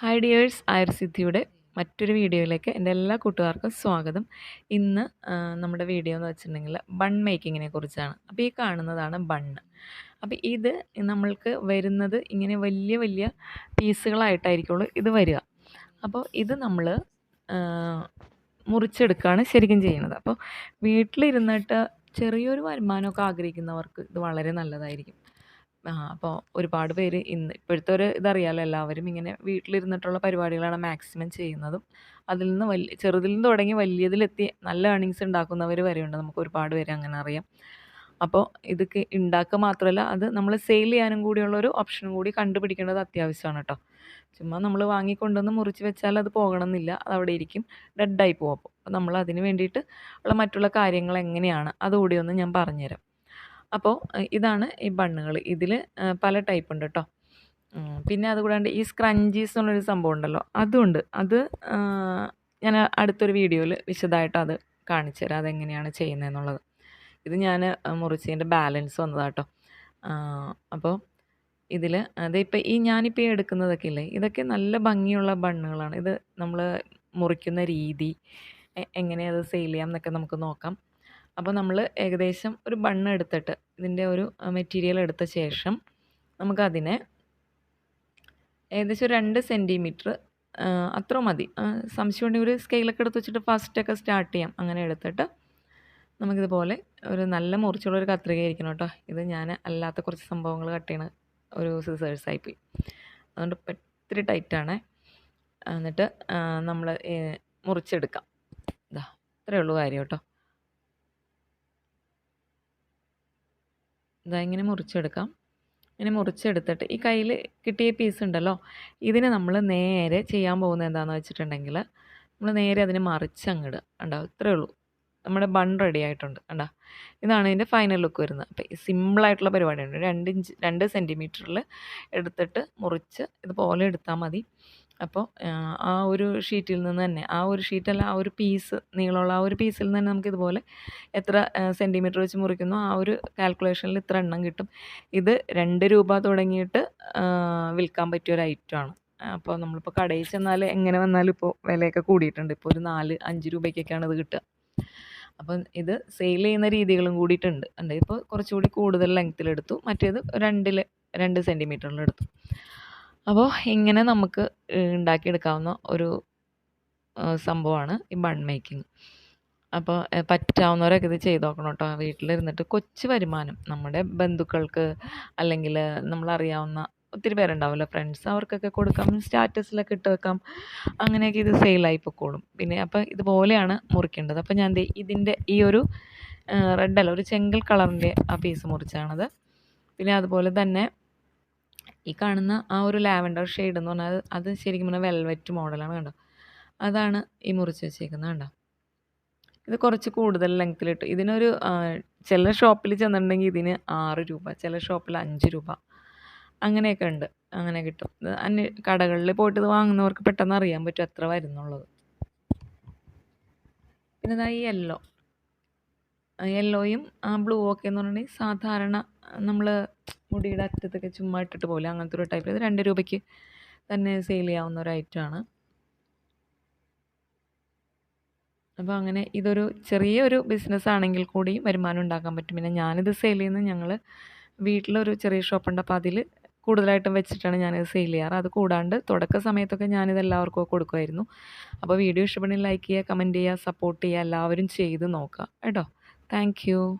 Hi dears ആയുർസിദ്ധിയുടെ മറ്റൊരു വീഡിയോയിലേക്ക് എന്റെ എല്ലാ കൂട്ടുകാർക്കും സ്വാഗതം. ഇന്ന് നമ്മുടെ വീഡിയോ എന്ന് വെച്ചിട്ടുണ്ടെങ്കിൽ ബൺ മേക്കിങ്ങിനെ കുറിച്ചാണ്. അപ്പോൾ ഈ കാണുന്നതാണ് ബണ്ണ് അപ്പോൾ ഇത് നമ്മൾക്ക് വരുന്നത് ഇങ്ങനെ വലിയ വലിയ പീസുകളായിട്ടായിരിക്കുള്ളൂ ഇത് വരിക. അപ്പോൾ ഇത് നമ്മൾ മുറിച്ചെടുക്കുകയാണ് ശരിക്കും ചെയ്യുന്നത്. അപ്പോൾ വീട്ടിലിരുന്നിട്ട് ചെറിയൊരു വരുമാനമൊക്കെ ആഗ്രഹിക്കുന്നവർക്ക് ഇത് വളരെ നല്ലതായിരിക്കും. ആ അപ്പോൾ ഒരുപാട് പേര് ഇന്ന് ഇപ്പോഴത്തെ ഒരു ഇതറിയാലോ എല്ലാവരും ഇങ്ങനെ വീട്ടിലിരുന്നിട്ടുള്ള പരിപാടികളാണ് മാക്സിമം ചെയ്യുന്നതും. അതിൽ നിന്ന് വലിയ ചെറുതിൽ നിന്ന് തുടങ്ങി വലിയതിലെത്തി നല്ല ഏണിങ്സ് ഉണ്ടാക്കുന്നവർ വരെയുണ്ട്. നമുക്ക് ഒരുപാട് പേര് അങ്ങനെ അറിയാം. അപ്പോൾ ഇതൊക്കെ ഉണ്ടാക്കുക മാത്രമല്ല അത് നമ്മൾ സെയിൽ ചെയ്യാനും കൂടിയുള്ള ഒരു ഓപ്ഷനും കൂടി കണ്ടുപിടിക്കേണ്ടത് അത്യാവശ്യമാണ് കേട്ടോ ചുമ്മാ നമ്മൾ വാങ്ങിക്കൊണ്ടുവന്ന് മുറിച്ച് വെച്ചാൽ അത് പോകണമെന്നില്ല. അത് അവിടെ ഇരിക്കും. ഡെഡായി പോകും അപ്പോൾ നമ്മൾ അതിന് വേണ്ടിയിട്ട് ഉള്ള മറ്റുള്ള കാര്യങ്ങൾ എങ്ങനെയാണ്? അതുകൂടി ഒന്ന് ഞാൻ പറഞ്ഞുതരാം. അപ്പോൾ ഇതാണ് ഈ ബണ്ണുകൾ ഇതിൽ പല ടൈപ്പ് ഉണ്ട് കേട്ടോ പിന്നെ അതുകൂടാണ്ട് ഈ സ്ക്രഞ്ചീസ് എന്നുള്ളൊരു സംഭവം ഉണ്ടല്ലോ. അതുണ്ട്. അത് ഞാൻ അടുത്തൊരു വീഡിയോയിൽ വിശദമായിട്ട് അത് കാണിച്ചു തരാം. അതെങ്ങനെയാണ് ചെയ്യുന്നതെന്നുള്ളത് ഇത് ഞാൻ മുറിച്ചതിന്റെ ബാലൻസ് വന്നതാട്ടോ അപ്പോൾ ഇതിൽ അതിപ്പോൾ ഈ ഞാനിപ്പോൾ ഈ എടുക്കുന്നതൊക്കെ ഇല്ലേ ഇതൊക്കെ നല്ല ഭംഗിയുള്ള ബണ്ണുകളാണ്. ഇത് നമ്മൾ മുറിക്കുന്ന രീതി എങ്ങനെ അത് സെയിൽ ചെയ്യാം എന്നൊക്കെ നമുക്ക് നോക്കാം. അപ്പോൾ നമ്മൾ ഏകദേശം ഒരു ബണ്ണ് എടുത്തിട്ട് ഇതിന്റെ ഒരു മെറ്റീരിയൽ എടുത്ത ശേഷം നമുക്കതിനെ ഏകദേശം രണ്ട് സെന്റിമീറ്റർ അത്ര മതി. സംശയം ഉണ്ടെങ്കിൽ ഒരു സ്കെയിലൊക്കെ എടുത്ത് വെച്ചിട്ട് ഫസ്റ്റൊക്കെ സ്റ്റാർട്ട് ചെയ്യാം. അങ്ങനെ എടുത്തിട്ട് നമുക്കിതുപോലെ ഒരു നല്ല മുറിച്ചുള്ള ഒരു കത്രിക ആയിരിക്കണം കേട്ടോ ഇത് ഞാൻ അല്ലാത്ത കുറച്ച് സംഭവങ്ങൾ കട്ട് ചെയ്യണ ഒരു സിസേഴ്സ് പോയി. അതുകൊണ്ട് ഒത്തിരി ടൈറ്റാണ് എന്നിട്ട് നമ്മൾ മുറിച്ചെടുക്കാം. ഇതാ ഇത്രയേ ഉള്ളൂ കാര്യം കേട്ടോ ഇതാ ഇങ്ങനെ മുറിച്ചെടുക്കാം. ഇങ്ങനെ മുറിച്ചെടുത്തിട്ട് ഈ കയ്യിൽ കിട്ടിയ പീസ് ഉണ്ടല്ലോ ഇതിന് നമ്മൾ നേരെ ചെയ്യാൻ പോകുന്നത് എന്താണെന്ന് വെച്ചിട്ടുണ്ടെങ്കിൽ നമ്മൾ നേരെ അതിനെ മറിച്ചങ്ങിടുക ഉണ്ടാവും ഇത്രയേ ഉള്ളൂ. നമ്മുടെ ബൺ റെഡി ആയിട്ടുണ്ട് കണ്ടോ? ഇതാണ് ഇതിന്റെ ഫൈനൽ ലുക്ക് വരുന്നത്. അപ്പോൾ സിമ്പിളായിട്ടുള്ള പരിപാടിയുണ്ട് രണ്ട് ഇഞ്ച് രണ്ട് സെന്റിമീറ്ററിൽ എടുത്തിട്ട് മുറിച്ച് ഇതുപോലെ എടുത്താൽ മതി. അപ്പോൾ ആ ഒരു ഷീറ്റിൽ നിന്ന് തന്നെ ആ ഒരു ഷീറ്റല്ല ആ ഒരു പീസ് നീളമുള്ള ആ ഒരു പീസിൽ നിന്ന് തന്നെ നമുക്കിതുപോലെ എത്ര സെന്റിമീറ്റർ വെച്ച് മുറിക്കുന്നു ആ ഒരു കാൽക്കുലേഷനിൽ ഇത്ര എണ്ണം കിട്ടും. ഇത് രണ്ട് രൂപ തുടങ്ങിയിട്ട് വിൽക്കാൻ പറ്റിയ ഒരു ഐറ്റമാണ് അപ്പോൾ നമ്മളിപ്പോൾ കടയിൽ ചെന്നാൽ എങ്ങനെ വന്നാലും ഇപ്പോൾ വിലയൊക്കെ കൂടിയിട്ടുണ്ട്. ഇപ്പോൾ ഒരു നാല് അഞ്ച് രൂപയ്ക്കൊക്കെയാണ് ഇത് കിട്ടുക. അപ്പം ഇത് സെയിൽ ചെയ്യുന്ന രീതികളും കൂടിയിട്ടുണ്ട്. അല്ലെങ്കിൽ ഇപ്പോൾ കുറച്ചുകൂടി കൂടുതൽ ലെങ്ത്തിലെടുത്തു മറ്റേത് രണ്ടിൽ രണ്ട് സെന്റിമീറ്ററിലെടുത്തു അപ്പോൾ ഇങ്ങനെ നമുക്ക് ഉണ്ടാക്കിയെടുക്കാവുന്ന ഒരു സംഭവമാണ് ഈ ബൺ മേക്കിംഗ് അപ്പോൾ പറ്റാവുന്നവരൊക്കെ ഇത് ചെയ്ത് നോക്കണം കേട്ടോ വീട്ടിലിരുന്നിട്ട് കൊച്ചു വരുമാനം. നമ്മുടെ ബന്ധുക്കൾക്ക് അല്ലെങ്കിൽ നമ്മളറിയാവുന്ന ഒത്തിരി പേരുണ്ടാവുമല്ലോ. ഫ്രണ്ട്സ് അവർക്കൊക്കെ കൊടുക്കാം സ്റ്റാറ്റസിലൊക്കെ ഇട്ട് വെക്കാം. അങ്ങനെയൊക്കെ ഇത് സെയിലായി പൊക്കോളും. പിന്നെ അപ്പോൾ ഇതുപോലെയാണ് മുറിക്കേണ്ടത്. അപ്പോൾ ഞാൻ ഇതിന്റെ ഈ ഒരു റെഡ് അല്ല ഒരു ചെങ്കൽ കളറിന്റെ ആ പീസ് മുറിച്ചാണത്. പിന്നെ അതുപോലെ തന്നെ ഈ കാണുന്ന ആ ഒരു ലാവൻഡർ ഷെയ്ഡ് എന്ന് പറഞ്ഞാൽ അത് ശരിക്കും പറഞ്ഞാൽ വെൽവെറ്റ് മോഡലാണ് കണ്ടോ? അതാണ് ഈ മുറിച്ച് വെച്ചേക്കുന്നത് കണ്ടോ? ഇത് കുറച്ച് കൂടുതൽ ലെങ്ത്തിലിട്ട് ഇതിനൊരു ചില ഷോപ്പിൽ ചെന്നിട്ടുണ്ടെങ്കിൽ ഇതിന് ആറ് രൂപ ചില ഷോപ്പിൽ അഞ്ച് രൂപ. അങ്ങനെയൊക്കെ ഉണ്ട്. അങ്ങനെ കിട്ടും. അന്വേ കടകളിൽ പോയിട്ട് ഇത് വാങ്ങുന്നവർക്ക് പെട്ടെന്ന് അറിയാൻ പറ്റും എത്ര വരുന്നുള്ളത്. പിന്നെ ഈ യെല്ലോ യെല്ലോയും ബ്ലൂ ഒക്കെ എന്ന് പറഞ്ഞിട്ടുണ്ടെങ്കിൽ സാധാരണ നമ്മൾ മുടിയുടെ അറ്റത്തൊക്കെ ചുമ്മാ ഇട്ടിട്ട് പോലെ അങ്ങനത്തെ ഒരു ടൈപ്പ് ഇത് രണ്ട് രൂപയ്ക്ക് തന്നെ സെയിൽ ചെയ്യാവുന്ന ഒരു ഐറ്റമാണ് അപ്പോൾ അങ്ങനെ ഇതൊരു ചെറിയൊരു ബിസിനസ് ആണെങ്കിൽ കൂടി വരുമാനം ഉണ്ടാക്കാൻ പറ്റും. പിന്നെ ഞാനിത് സെയിൽ ചെയ്യുന്നത് ഞങ്ങൾ വീട്ടിലൊരു ചെറിയ ഷോപ്പുണ്ട് അപ്പോൾ അതിൽ കൂടുതലായിട്ടും വെച്ചിട്ടാണ് ഞാനിത് സെയിൽ ചെയ്യാറ്. അത് കൂടാണ്ട് തുടക്ക സമയത്തൊക്കെ ഞാനിത് എല്ലാവർക്കും കൊടുക്കുമായിരുന്നു. അപ്പോൾ വീഡിയോ ഇഷ്ടപ്പെടുന്നെങ്കിൽ ലൈക്ക് ചെയ്യുക കമന്റ് ചെയ്യുക സപ്പോർട്ട് ചെയ്യുക എല്ലാവരും ചെയ്ത് നോക്കുക. കേട്ടോ? Thank you.